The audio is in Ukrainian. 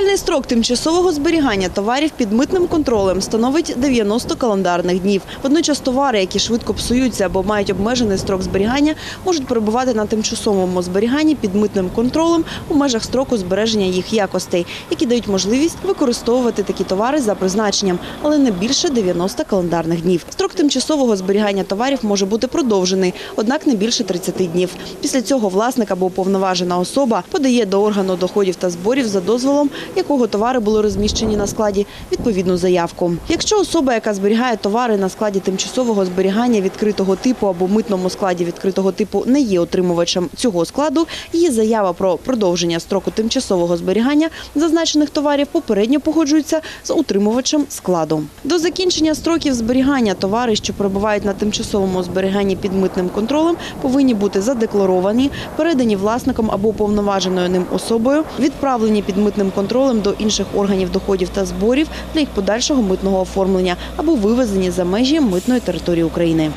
Загальний строк тимчасового зберігання товарів під митним контролем становить 90 календарних днів. Водночас товари, які швидко псуються або мають обмежений строк зберігання, можуть перебувати на тимчасовому зберіганні під митним контролем у межах строку збереження їх якостей, які дають можливість використовувати такі товари за призначенням, але не більше 90 календарних днів. Строк тимчасового зберігання товарів може бути продовжений, однак не більше 30 днів. Після цього власник або уповноважена особа подає до органу доходів та зборів за дозволом, якого товари були розміщені на складі, відповідну заявку. Якщо особа, яка зберігає товари на складі тимчасового зберігання відкритого типу або митному складі відкритого типу не є отримувачем цього складу, її заява про продовження строку тимчасового зберігання зазначених товарів попередньо погоджується з утримувачем складу. До закінчення строків зберігання товари, що перебувають на тимчасовому зберіганні під митним контролем, повинні бути задекларовані, передані власником або уповноваженою ним особою, відправлені під митним контролем до інших органів доходів та зборів для їх подальшого митного оформлення або вивезені за межі митної території України.